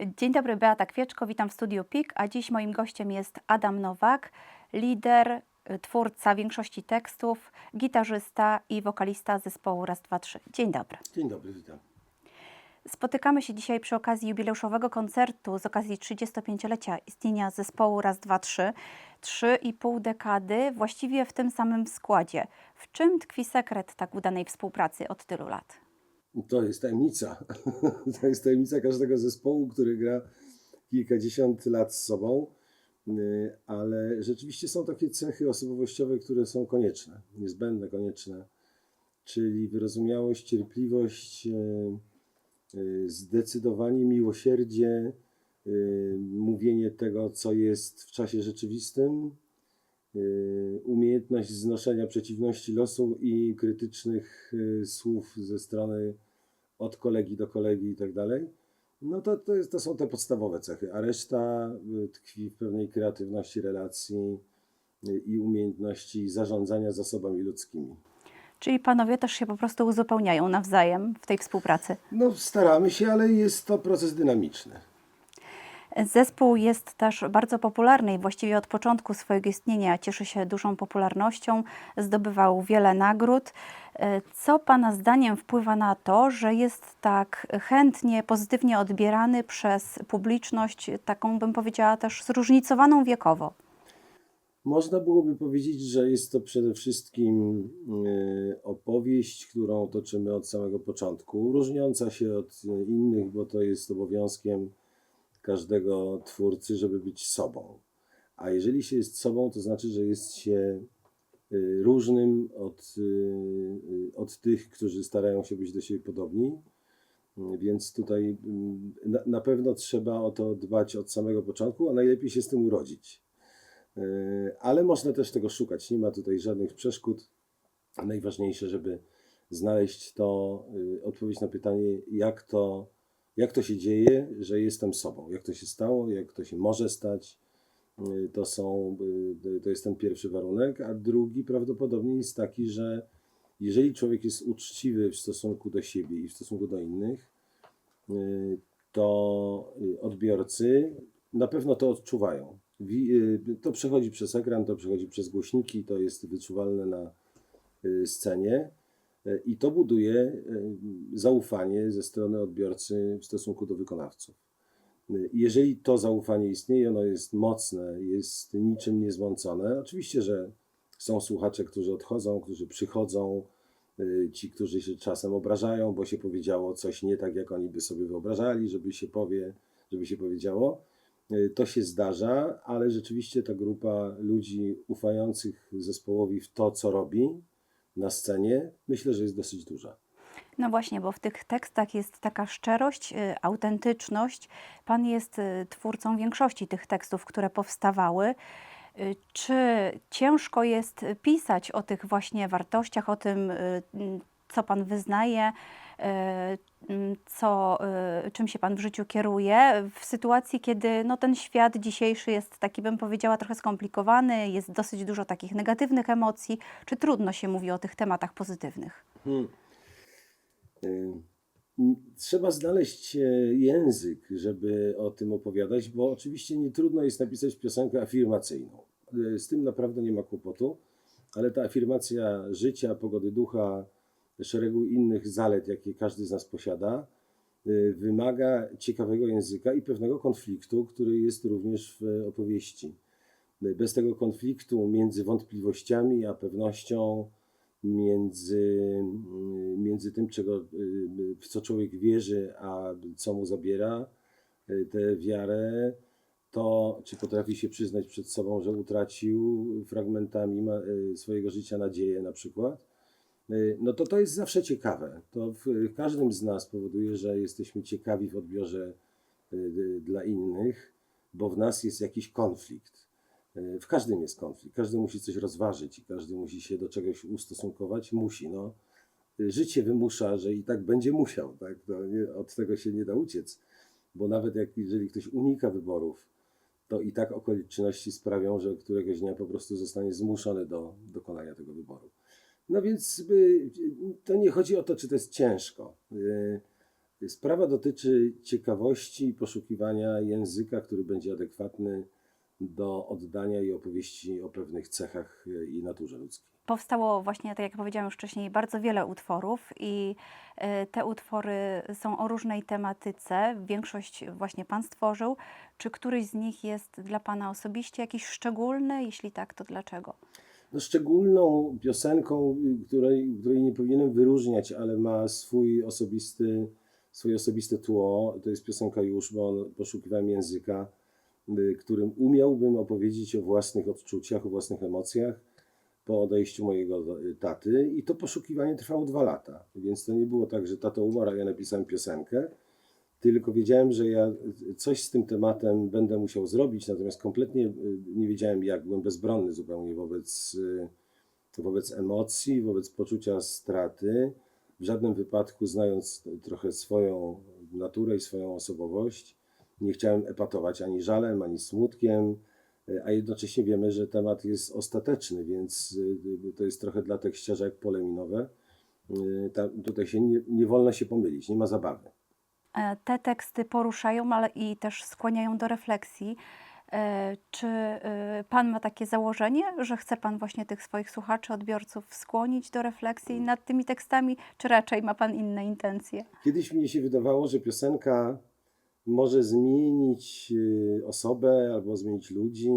Dzień dobry, Beata Kwieczko, witam w studiu PIK, a dziś moim gościem jest Adam Nowak, lider, y, twórca większości tekstów, gitarzysta i wokalista zespołu Raz, Dwa, Trzy. Dzień dobry. Dzień dobry, witam. Spotykamy się dzisiaj przy okazji jubileuszowego koncertu z okazji 35-lecia istnienia zespołu Raz, Dwa, Trzy. Trzy i pół dekady, właściwie w tym samym składzie. W czym tkwi sekret tak udanej współpracy od tylu lat? To jest tajemnica. To jest tajemnica każdego zespołu, który gra kilkadziesiąt lat z sobą, Yy, ale rzeczywiście są takie cechy osobowościowe, które są konieczne, niezbędne, konieczne, czyli wyrozumiałość, cierpliwość, yy, yy, zdecydowanie miłosierdzie, mówienie tego, co jest w czasie rzeczywistym, umiejętność znoszenia przeciwności losu i krytycznych słów ze strony od kolegi do kolegi i tak dalej. No to, to, jest, to są te podstawowe cechy, a reszta y, tkwi w pewnej kreatywności relacji y, i umiejętności zarządzania zasobami ludzkimi. Czyli panowie też się po prostu uzupełniają nawzajem w tej współpracy. No staramy się, ale jest to proces dynamiczny. Zespół jest też bardzo popularny i właściwie od początku swojego istnienia cieszy się dużą popularnością, zdobywał wiele nagród. E, Co Pana zdaniem wpływa na to, że jest tak chętnie, pozytywnie odbierany przez publiczność, taką bym powiedziała też zróżnicowaną wiekowo? Można byłoby powiedzieć, że jest to przede wszystkim y, opowieść, którą toczymy od samego początku, różniąca się od y, innych, bo to jest obowiązkiem każdego twórcy, żeby być sobą. A jeżeli się jest sobą, to znaczy, że jest się y, różnym od, y, y, od tych, którzy starają się być do siebie podobni. Więc tutaj na, na pewno trzeba o to dbać od samego początku, a najlepiej się z tym urodzić. Ale można też tego szukać. Nie ma tutaj żadnych przeszkód. Najważniejsze, żeby znaleźć to, odpowiedź na pytanie, jak to, jak to się dzieje, że jestem sobą. Jak to się stało, jak to się może stać. Y, To, są, y, to jest ten pierwszy warunek. A drugi prawdopodobnie jest taki, że jeżeli człowiek jest uczciwy w stosunku do siebie i w stosunku do innych, y, to y, odbiorcy na pewno to odczuwają. Y, To przechodzi przez ekran, to przechodzi przez głośniki, to jest wyczuwalne na y, scenie y, i to buduje y, zaufanie ze strony odbiorcy w stosunku do wykonawców. Y, Jeżeli to zaufanie istnieje, ono jest mocne, jest niczym niezmącone. Oczywiście, że są słuchacze, którzy odchodzą, którzy przychodzą, ci, którzy się czasem obrażają, bo się powiedziało coś nie tak, jak oni by sobie wyobrażali, żeby się powie, żeby się powiedziało. To się zdarza, ale rzeczywiście ta grupa ludzi ufających zespołowi w to, co robi na scenie, myślę, że jest dosyć duża. No właśnie, bo w tych tekstach jest taka szczerość, y, autentyczność. Pan jest y, twórcą większości tych tekstów, które powstawały. Y, Czy ciężko jest pisać o tych właśnie wartościach, o tym, co Pan wyznaje, y, m, co, y, czym się Pan w życiu kieruje, w sytuacji, kiedy no, ten świat dzisiejszy jest taki, bym powiedziała, trochę skomplikowany, jest dosyć dużo takich negatywnych emocji. Czy trudno się mówi o tych tematach pozytywnych? Hmm. Y, Trzeba znaleźć e, język, żeby o tym opowiadać, bo oczywiście nie trudno jest napisać piosenkę afirmacyjną. Y, Z tym naprawdę nie ma kłopotu, ale ta afirmacja życia, pogody ducha, szeregu innych zalet, jakie każdy z nas posiada, y, wymaga ciekawego języka i pewnego konfliktu, który jest również w opowieści. Y, Bez tego konfliktu między wątpliwościami a pewnością, między, mm, między tym, czego, y, w co człowiek wierzy, a co mu zabiera y, tę wiarę, to czy potrafi się przyznać przed sobą, że utracił fragmentami y, swojego życia nadzieję na przykład, y, no to to jest zawsze ciekawe. To w każdym z nas powoduje, że jesteśmy ciekawi w odbiorze y, y, dla innych, bo w nas jest jakiś konflikt. Y, W każdym jest konflikt, każdy musi coś rozważyć i każdy musi się do czegoś ustosunkować. Musi, no. Y, Życie wymusza, że i tak będzie musiał, tak? Nie, od tego się nie da uciec, bo nawet jak, jeżeli ktoś unika wyborów, to i tak okoliczności sprawią, że któregoś dnia po prostu zostanie zmuszony do dokonania tego wyboru. No więc y, to nie chodzi o to, czy to jest ciężko, y, Sprawa dotyczy ciekawości i poszukiwania języka, który będzie adekwatny do oddania i opowieści o pewnych cechach e, i naturze ludzkiej. Powstało właśnie, tak jak powiedziałam już wcześniej, bardzo wiele utworów i te utwory są o różnej tematyce. Większość właśnie Pan stworzył. Czy któryś z nich jest dla Pana osobiście jakiś szczególny? Jeśli tak, to dlaczego? No, szczególną piosenką, której, której nie powinienem wyróżniać, ale ma swój osobisty, swoje osobiste tło, to jest piosenka Już, bo poszukiwałem języka, y, którym umiałbym opowiedzieć o własnych odczuciach, o własnych emocjach po odejściu mojego y, taty. I to poszukiwanie trwało dwa lata, więc to nie było tak, że tato umarł, a ja napisałem piosenkę, tylko wiedziałem, że ja coś z tym tematem będę musiał zrobić, natomiast kompletnie y, nie wiedziałem jak, byłem bezbronny zupełnie wobec, y, wobec emocji, wobec poczucia straty. W żadnym wypadku, znając trochę swoją naturę i swoją osobowość, nie chciałem epatować ani żalem, ani smutkiem, y, a jednocześnie wiemy, że temat jest ostateczny, więc to jest trochę dla tekściarza jak pole minowe. Ta, tutaj się nie, nie wolno się pomylić, nie ma zabawy. E, Te teksty poruszają, ale i też skłaniają do refleksji. E, Czy e, Pan ma takie założenie, że chce Pan właśnie tych swoich słuchaczy, odbiorców skłonić do refleksji nad tymi tekstami, czy raczej ma Pan inne intencje? Kiedyś mnie się wydawało, że piosenka może zmienić y, osobę albo zmienić ludzi.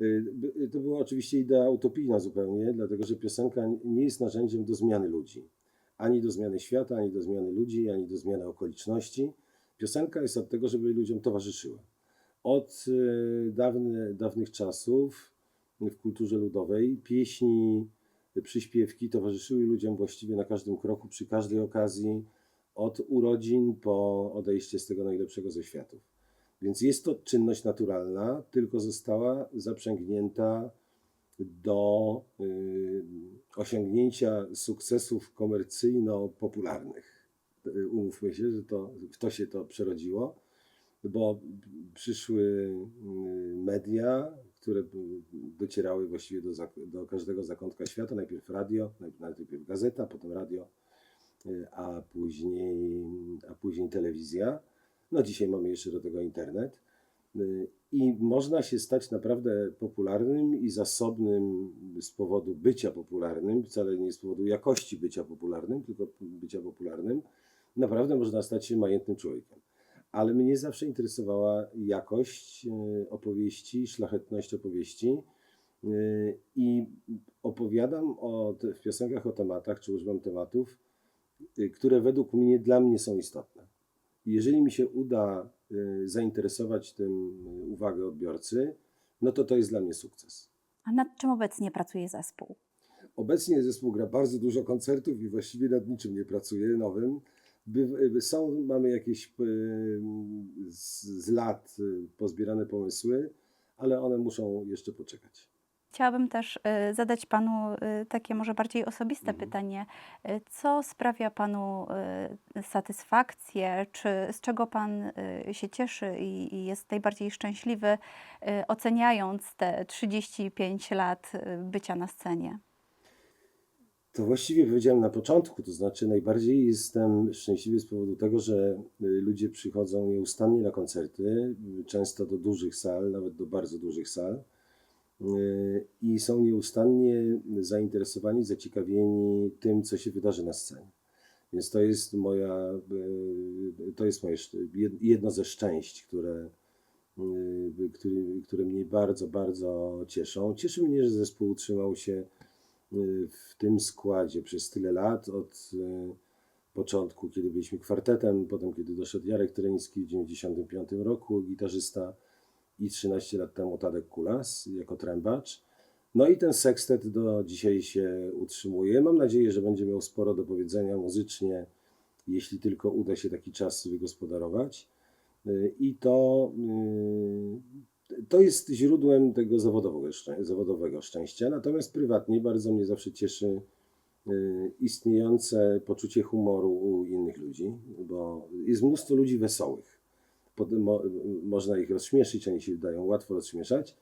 Y, To była oczywiście idea utopijna zupełnie, dlatego że piosenka nie jest narzędziem do zmiany ludzi. Ani do zmiany świata, ani do zmiany ludzi, ani do zmiany okoliczności. Piosenka jest od tego, żeby ludziom towarzyszyła. Od y, dawny, dawnych czasów w kulturze ludowej pieśni, przyśpiewki towarzyszyły ludziom właściwie na każdym kroku, przy każdej okazji, od urodzin po odejście z tego najlepszego ze światów. Więc jest to czynność naturalna, tylko została zaprzęgnięta do y, osiągnięcia sukcesów komercyjno-popularnych. Y, Umówmy się, że to, w to się to przerodziło, bo przyszły y, media, które docierały właściwie do, do każdego zakątka świata. Najpierw radio, najpierw, gazeta, potem radio, y, a później, a później telewizja. No dzisiaj mamy jeszcze do tego internet. I można się stać naprawdę popularnym i zasobnym z powodu bycia popularnym, wcale nie z powodu jakości bycia popularnym, tylko bycia popularnym. Naprawdę można stać się majętnym człowiekiem. Ale mnie zawsze interesowała jakość y, opowieści, szlachetność opowieści. Y, I opowiadam o, w piosenkach o tematach, czy używam tematów, y, które według mnie, dla mnie są istotne. Jeżeli mi się uda y, zainteresować tym y, uwagę odbiorcy, no to to jest dla mnie sukces. A nad czym obecnie pracuje zespół? Obecnie zespół gra bardzo dużo koncertów i właściwie nad niczym nie pracuje nowym. By są, mamy jakieś y, z, lat y, pozbierane pomysły, ale one muszą jeszcze poczekać. Chciałabym też e, zadać Panu e, takie może bardziej osobiste Mhm. pytanie. E, Co sprawia Panu satysfakcję? Czy z czego Pan się cieszy i i jest najbardziej szczęśliwy, oceniając te 35 lat bycia na scenie? To właściwie powiedziałem na początku, to znaczy najbardziej jestem szczęśliwy z powodu tego, że y, ludzie przychodzą nieustannie na koncerty, y, często do dużych sal, nawet do bardzo dużych sal y, i są nieustannie zainteresowani, zaciekawieni tym, co się wydarzy na scenie. Więc to jest moja, y, to jest moje jedno ze szczęść, które, y, który, które mnie bardzo, bardzo cieszą. Cieszy mnie, że zespół utrzymał się y, w tym składzie przez tyle lat, od początku, kiedy byliśmy kwartetem, potem kiedy doszedł Jarek Trenicki w 1995 roku, gitarzysta i 13 lat temu Tadek Kulas jako trębacz. No i ten sekstet do dzisiaj się utrzymuje. Mam nadzieję, że będzie miał sporo do powiedzenia muzycznie, jeśli tylko uda się taki czas wygospodarować. Y, I to, y, to jest źródłem tego zawodowego, zawodowego szczęścia. Natomiast prywatnie bardzo mnie zawsze cieszy y, istniejące poczucie humoru u innych ludzi, bo jest mnóstwo ludzi wesołych. Potem mo, można ich rozśmieszyć, oni się wydają łatwo rozśmieszać,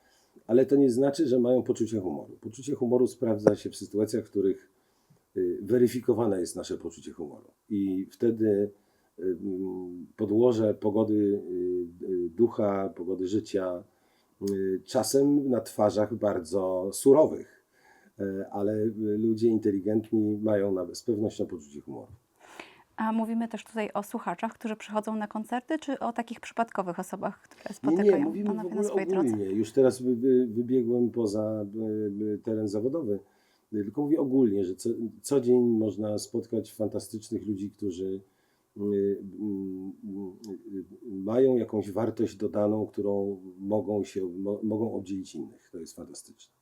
ale to nie znaczy, że mają poczucie humoru. Poczucie humoru sprawdza się w sytuacjach, w których y, weryfikowane jest nasze poczucie humoru. I wtedy mm, podłoże pogody y, y, ducha, pogody życia, y, czasem na twarzach bardzo surowych, ale y, ludzie inteligentni mają z pewnością poczucie humoru. A mówimy też tutaj o słuchaczach, którzy przychodzą na koncerty, czy o takich przypadkowych osobach, które Nie, spotykają nie, mówimy w panowie na ogóle swojej drodze? ogólnie. Już teraz wy, wy, wybiegłem poza y, y, teren zawodowy. Tylko mówię ogólnie, że co, co dzień można spotkać fantastycznych ludzi, którzy y, mają jakąś wartość dodaną, którą mogą, się, mo, mogą obdzielić innych. To jest fantastyczne.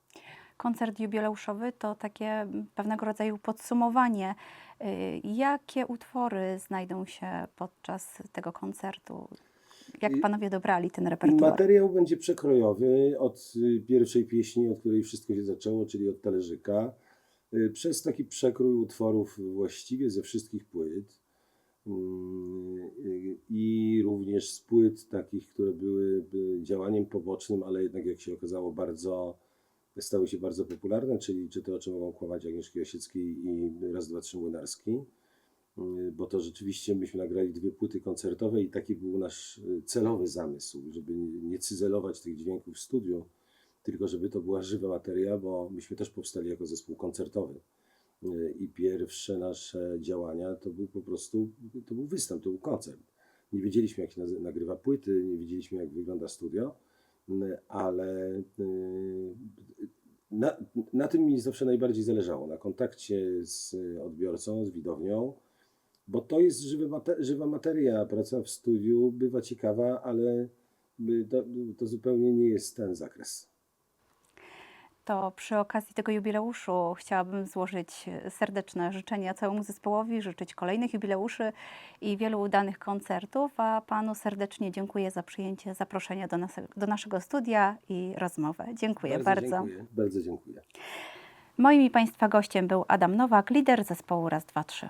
Koncert jubileuszowy to takie pewnego rodzaju podsumowanie. Y, Jakie utwory znajdą się podczas tego koncertu? Jak Y, panowie dobrali ten repertuar? Materiał będzie przekrojowy od y, pierwszej pieśni, od której wszystko się zaczęło, czyli od talerzyka, przez taki przekrój utworów właściwie ze wszystkich płyt Mm, i również z płyt takich, które były by działaniem pobocznym, ale jednak jak się okazało bardzo stały się bardzo popularne, czyli czy to o czym mogą kłamać Agnieszki Osieckiej i raz, dwa, trzy Młynarski y, bo to rzeczywiście myśmy nagrali dwie płyty koncertowe i taki był nasz y, celowy zamysł, żeby nie cyzelować tych dźwięków w studiu, tylko żeby to była żywa materia, bo myśmy też powstali jako zespół koncertowy. Y, I pierwsze nasze działania to był po prostu, to był występ, to był koncert. Nie wiedzieliśmy, jak się nagrywa płyty, nie wiedzieliśmy, jak wygląda studio, ale y, na, na tym mi zawsze najbardziej zależało, na kontakcie z odbiorcą, z widownią, bo to jest żywy mate, żywa materia. Praca w studiu bywa ciekawa, ale by- to, to zupełnie nie jest ten zakres. To przy okazji tego jubileuszu chciałabym złożyć serdeczne życzenia całemu zespołowi, życzyć kolejnych jubileuszy i wielu udanych koncertów, a panu serdecznie dziękuję za przyjęcie zaproszenia do, nas, do naszego studia i rozmowę. Dziękuję bardzo. Dziękuję, bardzo dziękuję. Moim i państwa gościem był Adam Nowak, lider zespołu Raz, Dwa, Trzy.